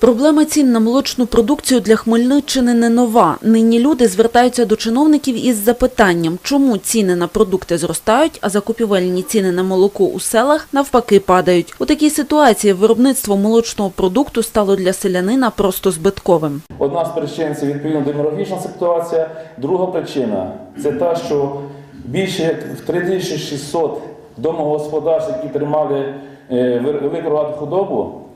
Проблема цін на молочну продукцію для Хмельниччини не нова. Нині люди звертаються до чиновників із запитанням, чому ціни на продукти зростають, а закупівельні ціни на молоко у селах навпаки падають. У такій ситуації виробництво молочного продукту стало для селянина просто збитковим. Одна з причин це відповідно демографічна ситуація. Друга причина це та, що більше в 3600 домогосподарств, які тримали е, велику худобу,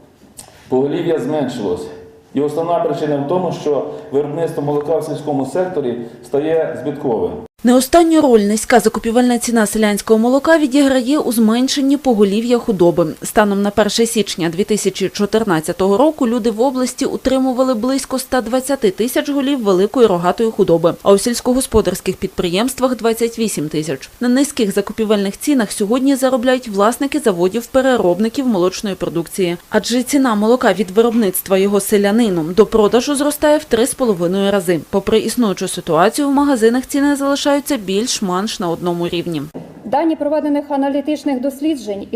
поголів'я зменшилось. І основна причина в тому, що виробництво молока в сільському секторі стає збитковим. Не останню роль низька закупівельна ціна селянського молока відіграє у зменшенні поголів'я худоби. Станом на 1 січня 2014 року люди в області утримували близько 120 тисяч голів великої рогатої худоби, а у сільськогосподарських підприємствах 28 тисяч. На низьких закупівельних цінах сьогодні заробляють власники заводів-переробників молочної продукції. Адже ціна молока від виробництва його селянином до продажу зростає в 3,5 рази. Попри існуючу ситуацію, в магазинах ціни залишаються більш-менш на одному рівні. Дані проведених аналітичних досліджень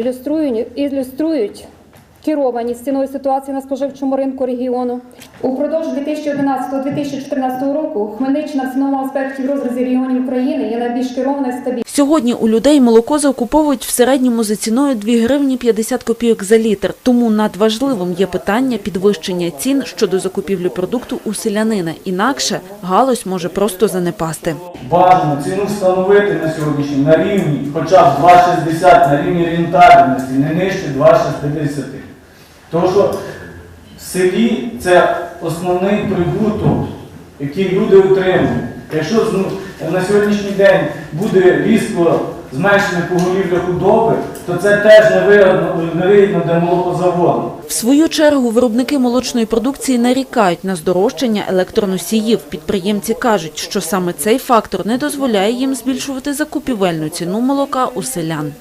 ілюструють керованість ціною ситуації на споживчому ринку регіону. Упродовж 2011-2014 року Хмельниччина в цінному аспекті в розрізі регіонів України є найбільш керована і стабільна. Сьогодні у людей молоко закуповують в середньому за ціною 2 гривні 50 копійок за літр. Тому надважливим є питання підвищення цін щодо закупівлі продукту у селянина. Інакше галузь може просто занепасти. Бажано ціну встановити на сьогоднішній на рівні хоча б 2,60 на рівні рентабельності, не нижче 2,60. Тому що в селі це основний прибуток, який люди отримують. Якщо на сьогоднішній день буде різко зменшене поголів'я худоби, то це теж невигідно для молокозаводу. В свою чергу виробники молочної продукції нарікають на здорожчання електроносіїв. Підприємці кажуть, що саме цей фактор не дозволяє їм збільшувати закупівельну ціну молока у селян.